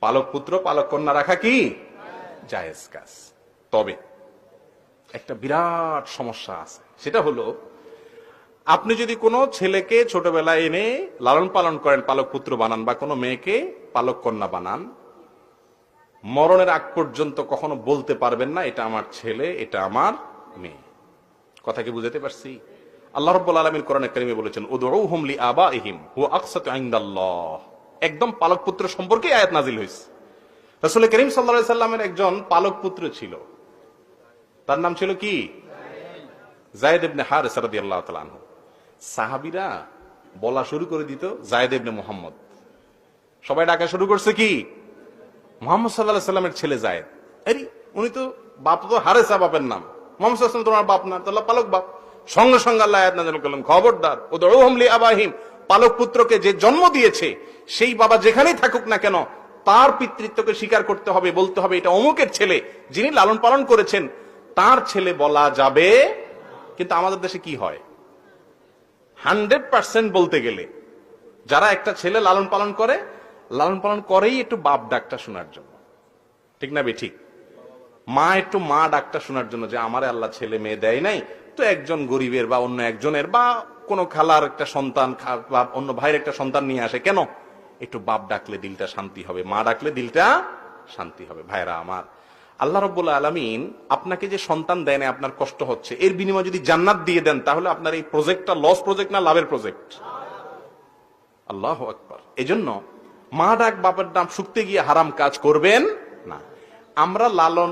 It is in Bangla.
পালক পুত্র, পালক কন্যা রাখা কি? জায়েজ কাজ। তবে একটা বিরাট সমস্যা আছে। সেটা হলো, আপনি যদি কোনো ছেলেকে ছোটবেলায় এনে লালন পালন করেন, পালক পুত্র বানান, বা কোনো মেয়েকে পালক কন্যা বানান, মরণের আগ পর্যন্ত কখনো বলতে পারবেন না, এটা আমার ছেলে, এটা আমার মেয়ে। কথা কি বুঝাতে পারছি? আল্লাহ রব্বুল আলমিন কোরআন কারিমে বলেছেন, উদউহুম লি আবাইহিম হুয়া আকসাতু ইনদাল্লাহ। একদম পালক পুত্র সম্পর্কে আয়াত নাজিল হয়েছে। রাসূল করিম আলাইহি সাল্লামের একজন পালক পুত্র ছিল। তার নাম ছিল কি? জায়েদ আনহু। সাহাবীরা বলা শুরু করে দিত জায়েদ মুহাম্মদ। সবাই ডাকা শুরু করছে কি? মোহাম্মদ সাল্লাহ সাল্লামের ছেলে জায়েদ। আরে, উনি তো বাপ তো হারেসা বাপের নাম। মোহাম্মদ তোমার বাপ না পালক বাপ। সঙ্গে সঙ্গে আল্লাহ আয়াত নাযিল করলেন, খবরদার ও দৌহমলি আবাহিম। পালক পুত্রকে যে জন্ম দিয়েছে, সেই বাবা যেখানেই থাকুক না কেন, তার পিতৃত্বকে স্বীকার করতে হবে, বলতে হবে, এটা অমুকের ছেলে, যিনি লালন পালন করেছেন, তার ছেলে বলা যাবে, কিন্তু আমাদের দেশে কি হয়? হান্ড্রেড পার্সেন্ট বলতে গেলে, যারা একটা ছেলে লালন পালন করে, লালন পালন করেই একটু বাপ ডাকটা শোনার জন্য। ঠিক না বে, ঠিক? মা একটু মা ডাকটা শোনার জন্য যে, আমার আল্লাহ ছেলে মেয়ে দেয় নাই তো একজন গরিবের বা অন্য একজনের বা কোনো খালার একটা সন্তান বা অন্য ভাইয়ের একটা সন্তান নিয়ে আসে, কেন? একটু বাপ ডাকলে দিলটা শান্তি হবে, মা ডাকলে দিলটা শান্তি হবে। ভাইরা আমার, আল্লাহ রব্বুল আলমিন আপনাকে যে সন্তান দেয় না আপনার কষ্ট হচ্ছে, এর বিনিময়ে যদি জান্নাত দিয়ে দেন, তাহলে আপনার এই প্রজেক্টটা লস প্রজেক্ট না লাভের প্রজেক্ট আল্লাহ আকবার। এজন্য মা ডাক বাপের নাম শুকতে গিয়ে হারাম কাজ করবেন না। আমরা লালন